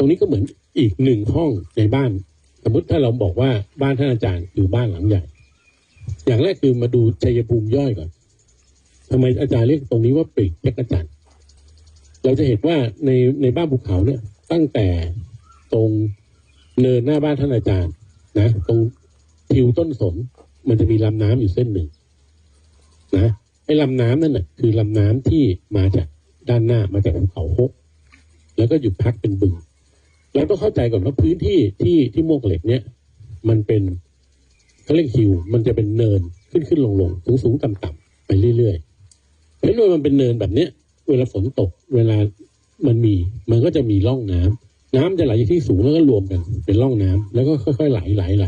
ตรงนี้ก็เหมือนอีกหนึ่งห้องในบ้าน สมมติถ้าเราบอกว่าบ้านท่านอาจารย์คือบ้านหลังใหญ่ อย่างแรกคือมาดูชัยภูมิย่อยก่อนทำไมอาจารย์เรียกตรงนี้ว่าปีกจักรจันทร์เราจะเห็นว่าในในบ้านภูเขาเนี่ย ตั้งแต่ตรงเนินหน้าบ้านท่านอาจารย์นะตรงทิวต้นสนมันจะมีลำน้ำอยู่เส้นหนึ่งนะไอ้ลำน้ำนั่นน่ะคือลำน้ำที่มาจากด้านหน้ามาจากภูเขาฮกแล้วก็หยุดพักเป็นบึง เราต้องเข้าใจก่อนว่าพื้นที่ที่ที่มวกเหล็กเนี่ยมันเป็นเขาเรียกฮิวมันจะเป็นเนินขึ้นขึ้นลงลงสูงสูงต่ำต่ำไปเรื่อยๆเพราะฉะนั้นมันเป็นเนินแบบเนี้ย เวลาฝนตก เวลามันมี มันก็จะมีร่องน้ำน้ำจะไหลที่สูงแล้วก็รวมกัน เป็นร่องน้ำแล้วก็ค่อยๆไหลไหลไหล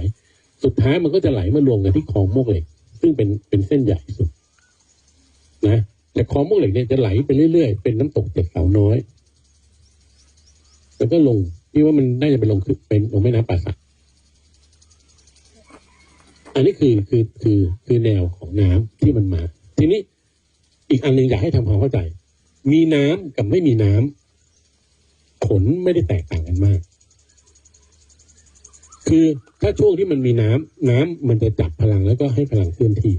สุดท้ายมันก็จะไหลมารวมกันที่คลองมวกเหล็ก ซึ่งเป็นเป็นเส้นใหญ่สุด นะแต่คลองมวกเหล็กเนี่ยจะไหลไปเรื่อยๆเป็นน้ำตกเจ็ดเสาน้อย แล้วก็ลง ที่ว่ามันน่าจะเป็นลงคือเป็นลงแม่น้ำป่าสักอันนี้คือคือคือคือแนวของน้ำที่มันมา ทีนี้อีกอันหนึ่งอยากให้ทำความเข้าใจ มีน้ำกับไม่มีน้ำผลไม่ได้แตกต่างกันมาก คือถ้าช่วงที่มันมีน้ำน้ำมันจะจับพลังแล้วก็ให้พลังเคลื่อนที่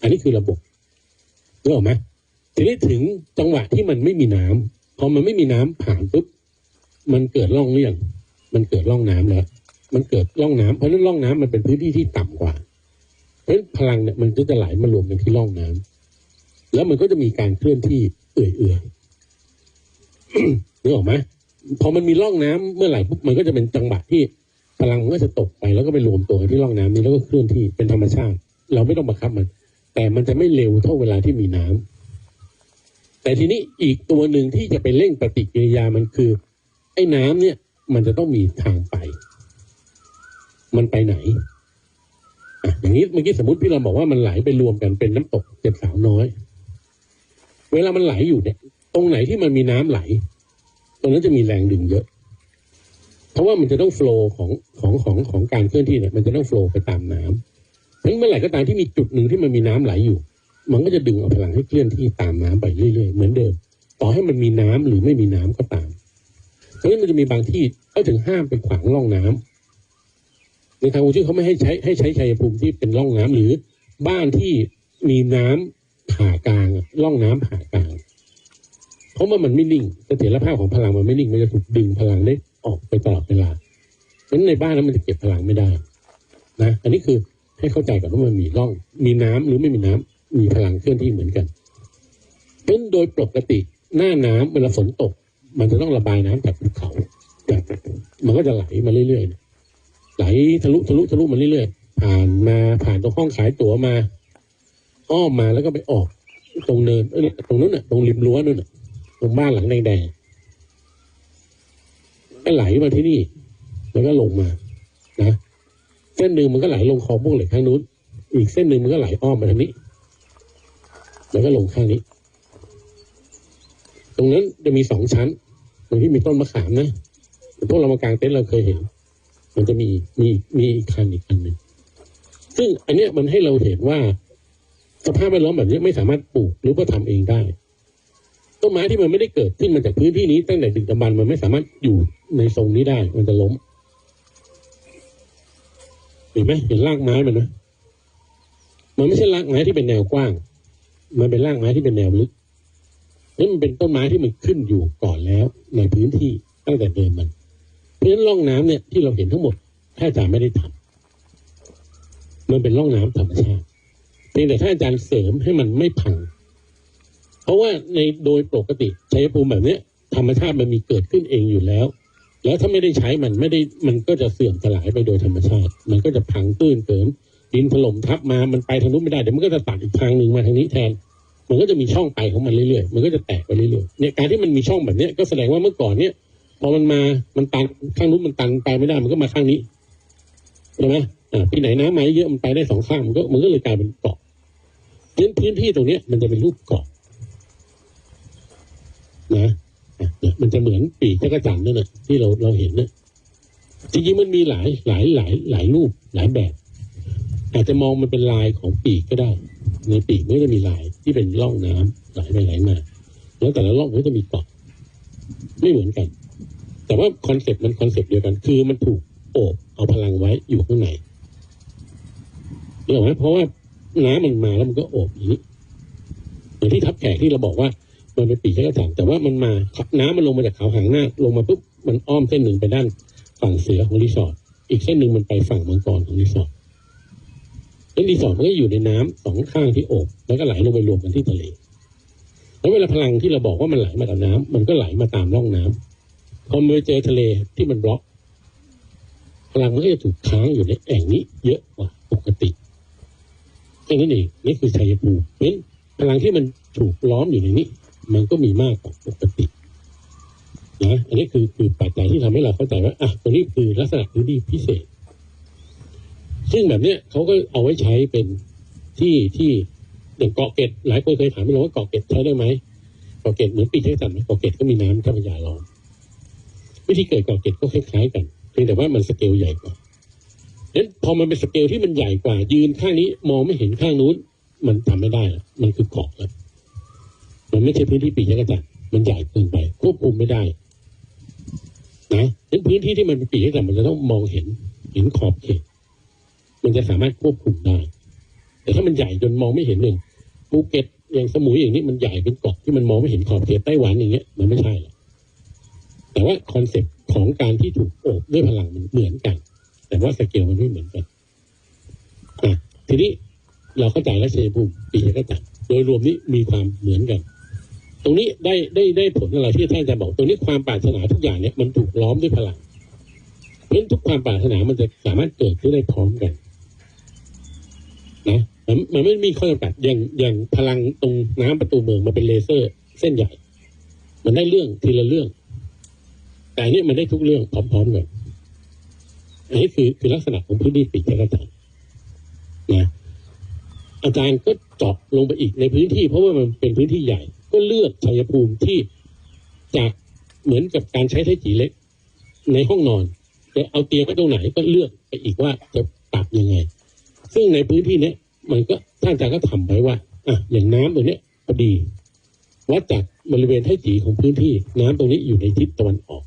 อันนี้คือระบบรู้ออกไหมทีนี้ถึงจังหวะที่มันไม่มีน้ำพอมันไม่มีน้ำผ่านปุ๊บ มันเกิดร่องเลี่ยง มันเกิดร่องน้ำแล้ว มันเกิดร่องน้ำเพราะฉะนั้นร่องน้ำมันเป็นพื้นที่ที่ต่ำกว่า เพราะฉะนั้นพลังเนี่ยมันก็จะไหลมารวมกันที่ร่องน้ำแล้วมันก็จะมีการเคลื่อนที่เอื่อยๆนึกออกไหมพอมันมีร่องน้ำเมื่อไหร่ปุ๊บมันก็จะเป็นจังหวะที่พลังมันก็จะตกไปแล้วก็ไปรวมตัวกันที่ร่องน้ำนี้แล้วก็เคลื่อนที่เป็นธรรมชาติ เราไม่ต้องบังคับมัน แต่มันจะไม่เร็วเท่าเวลาที่มีน้ำแต่ทีนี้อีกตัวหนึ่งที่จะไปเร่งปฏิกิริยามันคือ ไอ้น้ำเนี่ย มันจะต้องมีทางไป มันไปไหนอะอย่างนี้เมื่อกี้สมมติพี่เราบอกว่ามันไหลไปรวมกันเป็นน้ำตกเจ็ดสาวน้อย เวลามันไหลอยู่เนี่ย ตรงไหนที่มันมีน้ำไหล ตรงนั้นจะมีแรงดึงเยอะ เพราะว่ามันจะต้องโฟล์ของของของของการเคลื่อนที่เนี่ย มันจะต้องโฟล์ไปตามน้ำเพราะฉะนั้นเมื่อไหร่ก็ตามที่มีจุดหนึ่งที่มันมีน้ำไหลอยู่ มันก็จะดึงเอาพลังให้เคลื่อนที่ตามน้ำไปเรื่อยๆเหมือนเดิม ต่อให้มันมีน้ำหรือไม่มีน้ำก็ตาม ราะฉะนั้นมันจะมีบางที่เขาถึงห้ามไปขวางร่องน้ำในทางอุชื่อเขาไม่ให้ใช้ให้ใช้ชัยภูมิที่เป็นร่องน้ำหรือบ้านที่มีน้ำผ่ากลางร่องน้ำผ่ากลาง เพราะว่ามันไม่นิ่งเสถียรภาพของพลังมันไม่นิ่งมันจะถูกดึงพลังได้ออกไปตลอดเวลาเพราะฉะนั้นในบ้านนั้นมันจะเก็บพลังไม่ได้นะอันนี้คือให้เข้าใจก่อนว่ามันมีร่อง มีน้ำหรือไม่มีน้ำมีพลังเคลื่อนที่เหมือนกันเพราะฉะนั้นโดยปกติหน้าน้ำเวลาฝนตก มันจะต้องระบายน้ำจากภูเขาจากมันก็จะไหลมาเรื่อยๆไหลทะลุทะลุทะลุมาเรื่อยๆผ่านมาผ่านตรงห้องขายตั๋วมา อ้อมมาแล้วก็ไปออก ตรงเนินเอ้ยตรงนู้นน่ะตรงริมรั้วนู่นน่ะตรงบ้านหลังแดงๆก็ไหลมาที่นี่ แล้วก็ลงมานะเส้นหนึ่งมันก็ไหลลงคลองพวกเหล็กข้างนู้น อีกเส้นหนึ่งมันก็ไหลอ้อมมาทางนี้ แล้วก็ลงข้างนี้ ตรงนั้นจะมีสองชั้น ตรงที่มีต้นมะขามนะพวกเรามากางเต็นท์เราเคยเห็น มันจะมีมีมีอีกคันอีกคันหนึ่งซึ่งอันเนี้ยมันให้เราเห็นว่า สภาพแวดล้อมแบบนี้ไม่สามารถปลูกหรือว่าทำเองได้ต้นไม้ที่มันไม่ได้เกิดขึ้นมาจากพื้นที่นี้ตั้งแต่ดึกดำบรรมันไม่สามารถอยู่ในทรงนี้ได้ มันจะล้มเห็นไหมเห็นรากไม้มันนะมันไม่ใช่รากไม้ที่เป็นแนวกว้าง มันเป็นรากไม้ที่เป็นแนวลึก นี่มันเป็นต้นไม้ที่มันขึ้นอยู่ก่อนแล้ว ในพื้นที่ตั้งแต่เดิมมัน เพราะฉะนั้นร่องน้ำเนี่ยที่เราเห็นทั้งหมดถ้านอาจารย์ไม่ได้ทำมันเป็นร่องน้ำธรรมชาติเพียงแต่ถ้านอาจารย์เสริมให้มันไม่พัง เพราะว่าในโดยปกติชัยภูมิแบบเนี้ย ธรรมชาติมันมีเกิดขึ้นเองอยู่แล้ว แล้วถ้าไม่ได้ใช้มันไม่ได้มันก็จะเสื่อมสลายไปโดยธรรมชาติ มันก็จะพังตื้นเกินดินถล่มทับมา มันไปทางนู้นไม่ได้เดี๋ยวมันก็จะตัดอีกทางหนึ่งมาทางนี้แทน มันก็จะมีช่องไปของมันเรื่อยๆ มันก็จะแตกไปเรื่อยๆ เนี่ยการที่มันมีช่องแบบเนี้ยก็แสดงว่าเมื่อก่อนเนี่ยพอมันมา มันตันข้างนู้นมันตันไปไม่ได้ มันก็มาข้างนี้ใช่ไหมอ่าที่ไหนน้ำมาเยอะมันไปได้สองข้างมันก็มันก็เลยกลายเป็นเกาะพื้นพื้นที่ตรงเนี้ยมันจะเป็นรูปเกาะนะเนี่ยมันจะเหมือนปีกจักรจันทร์นั่นแหละที่เราเราเห็นนะจริงๆมันมีหลายหลายหลายหลายรูปหลายแบบ อาจจะมองมันเป็นลายของปีกก็ได้ ในปีกมันก็จะมีลายที่เป็นร่องน้ำไหลไปไหลมา แล้วแต่ละร่องมันก็จะมีเกาะไม่เหมือนกัน แต่ว่าคอนเซปต์มันคอนเซปต์เดียวกัน คือมันถูกโอบเอาพลังไว้อยู่ข้างในเห็นไหมเพราะว่าน้ำมันมาแล้วมันก็โอบอย่างนี้อย่างที่ทับแขกที่เราบอกว่ามันเป็นปีกแค่กระถางแต่ว่ามันมาน้ำมันลงมาจากเขาหางหน้า ลงมาปุ๊บมันอ้อมเส้นหนึ่งไปด้านฝั่งเสือของรีสอร์ทอีกเส้นหนึ่งมันไปฝั่งมังกรของรีสอร์ท แล้วรีสอร์ทมันก็อยู่ในน้ำสองข้างที่โอบแล้วก็ไหลลงไปรวมกันที่ทะเลแล้วเวลาพลังที่เราบอกว่ามันไหลมากับน้ำมันก็ไหลมาตามร่องน้ำพอมันไปเจอทะเลที่มันบล็อก พลังมันก็จะถูกค้างอยู่ในแอ่งนี้ เยอะกว่าปกติแค่นั้นเองนี่คือชัยภูมิเพราะฉะนั้นพลังที่มันถูกล้อมอยู่ในนี้ มันก็มีมากกว่าปกตินะอันนี้คือคือปัจจัยที่ทำให้เราเข้าใจว่าอะตรงนี้คือลักษณะพื้นที่พิเศษ ซึ่งแบบเนี้ยเขาก็เอาไว้ใช้เป็นที่ที่อย่างเกาะเกร็ดหลายคนเคยถามไม่รู้ว่าเกาะเกร็ดใช้ได้ไหมเกาะเกร็ดเหมือนปีกเทจันไหมเกาะเกร็ดก็มีน้ำเจ้าพระยาลอมวิธีเกิดเกาะเกร็ดก็คล้าย ๆ กันเพียงแต่ว่ามันสเกลใหญ่กว่าฉะนั้นพอมันเป็นสเกลที่มันใหญ่กว่า ยืนข้างนี้มองไม่เห็นข้างนู้น มันทำไม่ได้มันคือเกาะแล้วมันไม่ใช่พื้นที่ปีกจักรจันมันใหญ่เกินไป ควบคุมไม่ได้นะฉะนั้นพื้นที่ที่มันเป็นปีกจักรจันมันจะต้องมองเห็นเห็นขอบเขต มันจะสามารถควบคุมได้ แต่ถ้ามันใหญ่จนมองไม่เห็นหนึ่งภูเก็ตอย่างสมุยอย่างนี้มันใหญ่เป็นเกาะที่มันมองไม่เห็นขอบเขตไต้หวันอย่างเงี้ยมันไม่ใช่หรอกแต่ว่าคอนเซ็ปต์ของการที่ถูกโอบด้วยพลังมันเหมือนกัน แต่ว่าสเกลมันไม่เหมือนกันอะทีนี้เราเข้าใจแล้วชัยภูมิปีกรจันทร์โดยรวมนี้มีความเหมือนกัน ตรงนี้ได้ได้ได้ผลอะไรที่ท่านจารย์บอก ตรงนี้ความปรารถนาทุกอย่างเนี่ยมันถูกล้อมด้วยพลังเพราะฉะนั้นทุกความปรารถนามันจะสามารถเกิดขึ้นได้พร้อมกัน นะมันมันไม่มีข้อจำกัดอย่างอย่างพลังตรงน้ำประตูเมืองมันเป็นเลเซอร์ เส้นใหญ่ มันได้เรื่องทีละเรื่อง แต่อันนี้มันได้ทุกเรื่องพร้อมๆกันอันนี้คือคือลักษณะของพื้นที่ปีกจักรจันทร์นะอาจารย์ก็เจาะลงไปอีกในพื้นที่ เพราะว่ามันเป็นพื้นที่ใหญ่ ก็เลือกชัยภูมิที่จากเหมือนกับการใช้ไทจีเล็ก ในห้องนอนจะเอาเตียงไว้ตรงไหนก็เลือกไปอีกว่าจะปรับยังไง ซึ่งในพื้นที่เนี้ยมันก็ท่านอาจารย์ก็ทำไว้ว่า อะอย่างน้ำตัวเนี้ยพอดี วัดจากบริเวณไทจีของพื้นที่ น้ำตรงนี้อยู่ในทิศตะวันออก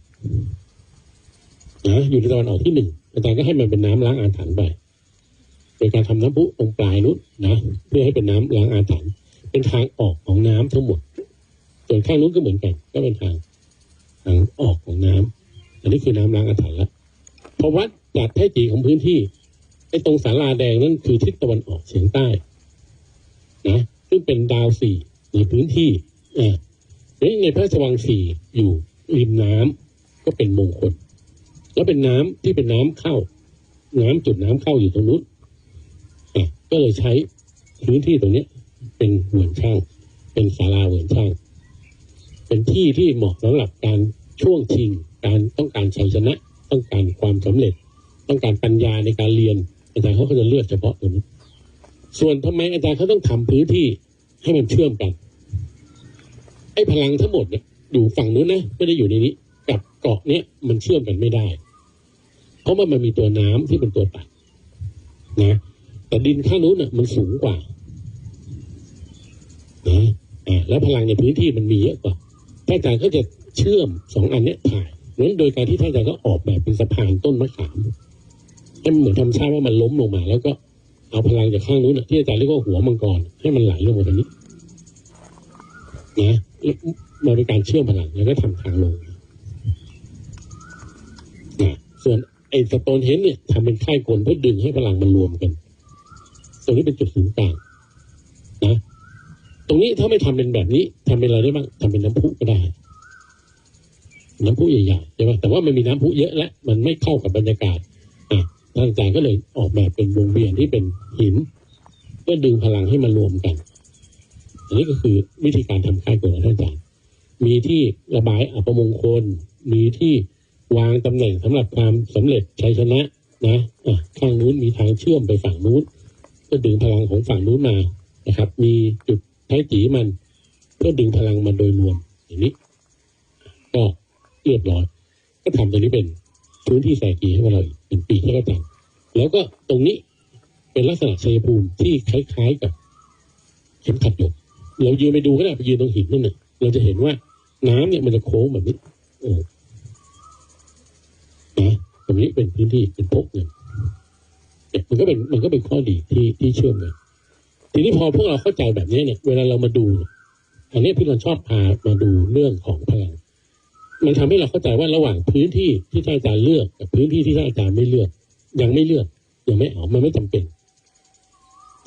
นะอยู่ในตะวันออกที่หนึ่งอาจารย์ก็ให้มันเป็นน้ำล้างอาถรรพ์ไปโดยการทำน้ำพุตรงปลายนู้นนะเพื่อให้เป็นน้ำล้างอาถรรพ์เป็นทางออกของน้ำทั้งหมด ส่วนข้างนู้นก็เหมือนกัน ก็เป็นทางทางออกของน้ำอันนี้คือน้ำล้างอาถรรพ์ละพอวัดจากไทจีของพื้นที่ ไอ้ตรงศาลาแดงนั่นคือทิศตะวันออกเฉียงใต้นะซึ่งเป็นดาวสี่ในพื้นที่อ่านี่ในพระราชวังสี่อยู่ริมน้ำก็เป็นมงคล แล้วเป็นน้ำที่เป็นน้ำเข้า น้ำจุดน้ำเข้าอยู่ตรงนู้นก็เลยใช้พื้นที่ตรงเนี้ยเป็นเหมือนช่าง เป็นศาลาเหมือนช่าง เป็นที่ที่เหมาะสำหรับการช่วงชิง การต้องการชัยชนะ ต้องการความสำเร็จ ต้องการปัญญาในการเรียน อาจารย์เขาก็จะเลือกเฉพาะตรงนี้ ส่วนทำไมอาจารย์เขาต้องทำพื้นที่ให้มันเชื่อมกัน ไอ้พลังทั้งหมดเนี่ยอยู่ฝั่งนู้นนะไม่ได้อยู่ในนี้ กับเกาะเนี้ยมันเชื่อมกันไม่ได้ เพราะว่ามันมีตัวน้ำที่เป็นตัวตัดนะแต่ดินข้างนู้นน่ะมันสูงกว่านะอ่าแล้วพลังในพื้นที่มันมีเยอะกว่าท่านอาจารย์ก็จะเชื่อมสองอันเนี้ยถ่ายนั้นโดยการที่ท่านอาจารย์ก็ออกแบบเป็นสะพานต้นมะขาม ให้มันเหมือนธรรมชาติว่ามันล้มลงมา แล้วก็เอาพลังจากข้างนู้นที่อาจารย์เรียกว่าหัวมังกรให้มันไหลลงมาตรงนี้นะมันเป็นการเชื่อมพลังแล้วก็ทำทางลงนะส่วนไอ้สโตนเฮนเนี่ยทำเป็นค่ายกลเพื่อดึงให้พลังมันรวมกันตรงนี้เป็นจุดศูนย์กลางนะตรงนี้ถ้าไม่ทำเป็นแบบนี้ทำเป็นอะไรได้บ้างทำเป็นน้ำพุก็ได้ น้ำพุใหญ่ๆใช่ไหมแต่ว่ามันมีน้ำพุเยอะและมันไม่เข้ากับบรรยากาศ อะท่านอาจารย์ก็เลยออกแบบเป็นวงเวียนที่เป็นหินเพื่อดึงพลังให้มารวมกัน อันนี้ก็คือวิธีการทำค่ายกลของท่านอาจารย์ มีที่ระบายอัปมงคล มีที่วางตำแหน่งสำหรับความสำเร็จชัยชนะนะอะข้างนู้นมีทางเชื่อมไปฝั่งนู้นก็ดึงพลังของฝั่งนู้นมานะครับ มีจุดท้ายจีมันเพื่อดึงพลังมาโดยรวมอย่างนี้ ก็เรียบร้อย ก็ทำตรงนี้เป็น พื้นที่แสกีให้กับเราอีกเป็นปีที่กระจังแล้วก็ตรงนี้เป็นลักษณะชัยภูมิที่คล้ายๆกับเข็มขัดหยกเรายืนไปดูก็ได้ไปยืนตรงหินนั่นน่ะเราจะเห็นว่าน้ำเนี่ยมันจะโค้งแบบนี้เออตรงนี้เป็นพื้นที่เป็นพกเงินเนี่ยมันก็เป็นมันก็เป็นข้อดีที่ที่เชื่อมกันทีนี้พอพวกเราเข้าใจแบบนี้เนี่ย เวลาเรามาดู อันนี้พี่เราชอบพามาดูเรื่องของพลัง มันทำให้เราเข้าใจว่าระหว่างพื้นที่ที่ท่านอาจารย์เลือก กับพื้นที่ที่ท่านอาจารย์ไม่เลือก ยังไม่เลือกยังไม่เอามันไม่จำเป็น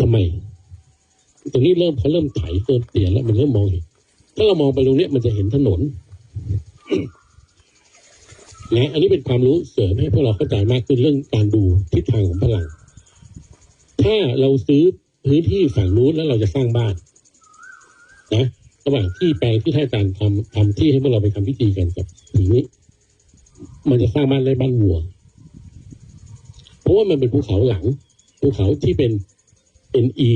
ทำไมตรงนี้เริ่มเขาเริ่มไถเริ่มเปลี่ยนแล้วมันเริ่มมองเห็นถ้าเรามองไปตรงนี้มันจะเห็นถนนนะอันนี้เป็นความรู้เสริมให้พวกเราเข้าใจมากขึ้นเรื่องการดูทิศทางของพลัง ถ้าเราซื้อพื้นที่ฝั่งนู้นแล้วเราจะสร้างบ้าน นะ ระหว่างที่แปลงที่ท่านอาจารย์ทำทำที่ให้พวกเราไปทำพิธีกันกับผีนี้ มันจะสร้างบ้านได้บ้านวัว เพราะว่ามันเป็นภูเขาหลังภูเขาที่เป็น NE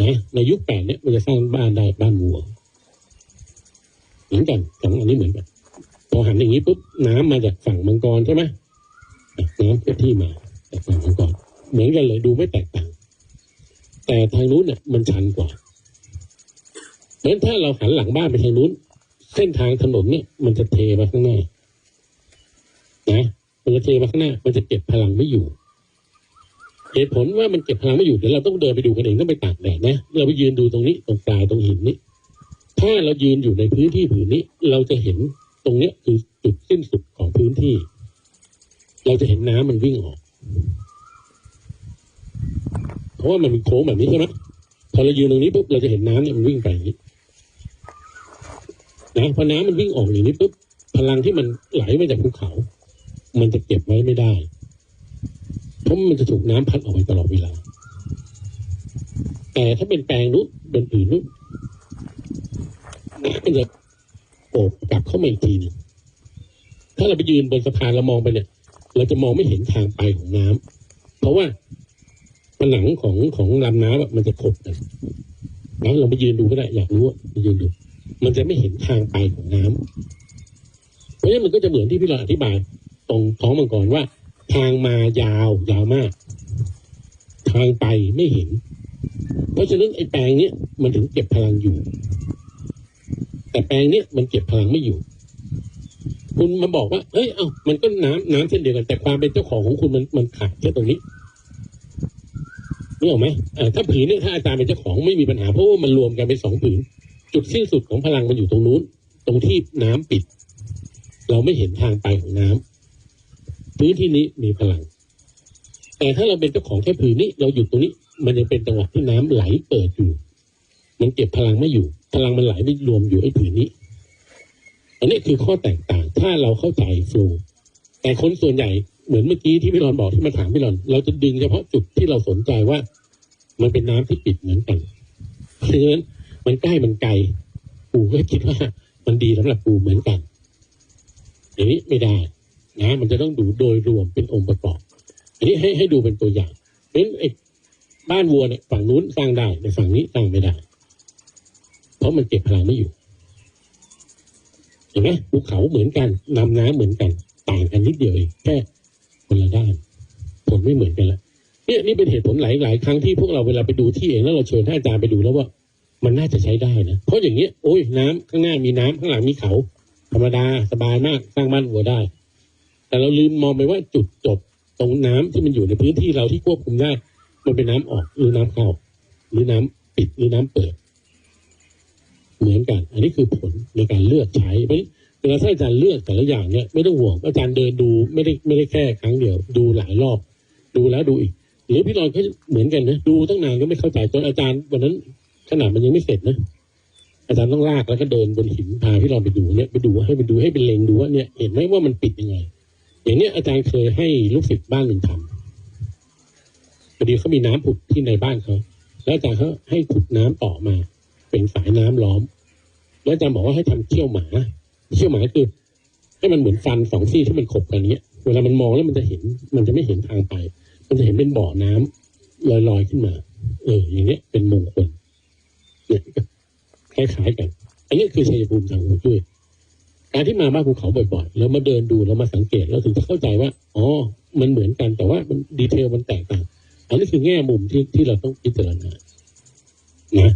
นะในยุคแปดเนี่ยมันจะสร้างบ้านได้บ้านวัวเหมือนกันสองอันนี้เหมือนกันพอหันอย่างนี้ปุ๊บน้ำมาจากฝั่งมังกรใช่ไหมน้ำเกิดที่มาจากฝั่งมังกรเหมือนกันเลยดูไม่แตกต่าง แต่ทางนู้นเนี่ยมันชันกว่า เพราะฉะนั้นถ้าเราหันหลังบ้านไปทางนู้น เส้นทางถนนเนี่ยมันจะเทมาข้างหน้านะมันจะเทมาข้างหน้า มันจะเก็บพลังไม่อยู่เหตุผลว่ามันเก็บพลังไม่อยู่เดี๋ยวเราต้องเดินไปดูกันเองต้องไปตากแดดนะเราไปยืนดูตรงนี้ตรงปลายตรงหินนี้ ถ้าเรายืนอยู่ในพื้นที่ผืนนี้ เราจะเห็นตรงเนี้ยคือจุดสิ้นสุดของพื้นที่ เราจะเห็นน้ำมันวิ่งออก เพราะว่ามันเป็นโค้งแบบนี้ใช่ไหมพอเรายืนตรงนี้ปุ๊บเราจะเห็นน้ำเนี่ยมันวิ่งไปอย่างนี้ นะพอน้ำมันวิ่งออกอย่างนี้ปุ๊บพลังที่มันไหลมาจากภูเขา มันจะเก็บไว้ไม่ได้เพราะมันจะถูกน้ำพัดออกไปตลอดเวลา แต่ถ้าเป็นแปลงนู้นเป็นผืนนู้นน้ำมันจะโอบกลับเข้ามาอีกทีหนึงถ้าเราไปยืนบนสะพานเรามองไปเนี่ย เราจะมองไม่เห็นทางไปของน้ำเพราะว่าผนังของของลำน้ำมันจะขบกันแล้วเราไปยืนดูก็ได้ อยากรู้ไปยืนดู มันจะไม่เห็นทางไปของน้ำเพราะฉะนั้นมันก็จะเหมือนที่พี่เราอธิบายตรงท้องมังกรว่า ทางมายาวยาวมาก ทางไปไม่เห็น เพราะฉะนั้นไอ้แปลงเนี้ยมันถึงเก็บพลังอยู่ แต่แปลงเนี้ยมันเก็บพลังไม่อยู่ คุณมาบอกว่าเอ้ยเอ้ามันก็น้ำน้ำเช่นเดียวกัน แต่ความเป็นเจ้าของของคุณมันมันขาดแค่ตรงนี้นี่ออกไหมเออถ้าผืนเนี่ยถ้าอาจารย์เป็นเจ้าของไม่มีปัญหาเพราะว่ามันรวมกันเป็นสองผืน จุดสิ้นสุดของพลังมันอยู่ตรงนู้น ตรงที่น้ำปิด เราไม่เห็นทางไปของน้ำพื้นที่นี้มีพลัง แต่ถ้าเราเป็นเจ้าของแค่ผืนนี้ เราหยุดตรงนี้ มันยังเป็นจังหวะที่น้ำไหลเปิดอยู่ มันเก็บพลังไม่อยู่ พลังมันไหลไม่รวมอยู่ไอ้ผืนนี้ อันนี้คือข้อแตกต่าง ถ้าเราเข้าใจโฟล์แต่คนส่วนใหญ่เหมือนเมื่อกี้ที่พี่รอนบอกที่มาถามพี่รอน เราจะดึงเฉพาะจุดที่เราสนใจว่า มันเป็นน้ำที่ปิดเหมือนกันเพราะฉะนั้น มันใกล้มันไกลปู่ก็คิดว่ามันดีสำหรับปู่เหมือนกันอย่างนี้ไม่ได้นะมันจะต้องดูโดยรวมเป็นองค์ประกอบ อันนี้ให้ให้ดูเป็นตัวอย่างเพราะฉะนั้นไอ้บ้านวัวเนี่ยฝั่งนู้นสร้างได้แต่ฝั่งนี้สร้างไม่ได้ เพราะมันเก็บพลังไม่อยู่เห็นไหมภูเขาเหมือนกันนำน้ำเหมือนกัน ต่างกันนิดเดียวเองแค่คนละด้านผลไม่เหมือนกันละเนี่ยนี่เป็นเหตุผลหลายหลายครั้งที่พวกเราเวลาไปดูที่เองแล้วเราเชิญท่านอาจารย์ไปดูแล้วว่า มันน่าจะใช้ได้นะ เพราะอย่างเงี้ยโอ้ยน้ำข้างหน้ามีน้ำข้างหลังมีเขา ธรรมดาสบายมากสร้างบ้านวัวได้ แต่เราลืมมองไปว่าจุดจบตรงน้ำที่มันอยู่ในพื้นที่เราที่ควบคุมได้ มันเป็นน้ำออกหรือน้ำเข้า หรือน้ำปิดหรือน้ำเปิด เหมือนกัน อันนี้คือผลในการเลือกใช้เพราะฉะนั้นเวลาถ้าอาจารย์เลือกแต่ละอย่างเนี่ยไม่ต้องห่วงอาจารย์เดินดูไม่ได้ไม่ได้แค่ครั้งเดียว ดูหลายรอบ ดูแล้วดูอีกหรือพี่รอนก็เหมือนกันนะดูตั้งนานก็ไม่เข้าใจจนอาจารย์วันนั้น ขนาดมันยังไม่เสร็จนะอาจารย์ต้องลากแล้วก็เดินบนหินพาพี่รอนไปดูเนี่ยไปดูให้ไปดูให้เป็นเลงดูว่าเนี่ย เห็นไหมว่ามันปิดยังไง อย่างเนี้ยอาจารย์เคยให้ลูกศิษย์บ้านหนึ่งทำพอดีเขามีน้ำผุดที่ในบ้านเขาแล้วอาจารย์เขาให้ขุดน้ำต่อมา เป็นสายน้ำล้อม แล้วอาจารย์บอกว่าให้ทำเขี้ยวหมาเขี้ยวหมาคือให้มันเหมือนฟันสองซี่ที่มันขบกันเนี้ย เวลามันมองแล้วมันจะเห็น มันจะไม่เห็นทางไป มันจะเห็นเป็นบ่อน้ำลอยๆขึ้นมา เออ อย่างเนี้ยเป็นมงคล คล้ายๆกัน อันนี้คือชัยภูมิทางฮวงจุ้ยการที่มาบ้านภูเขาบ่อยๆแล้วมาเดินดูแล้วมาสังเกตแล้วถึงจะเข้าใจว่าอ๋อมันเหมือนกันแต่ว่ามันดีเทลมันแตกต่าง อันนี้คือแง่มุมที่ที่เราต้องพิจารณานะ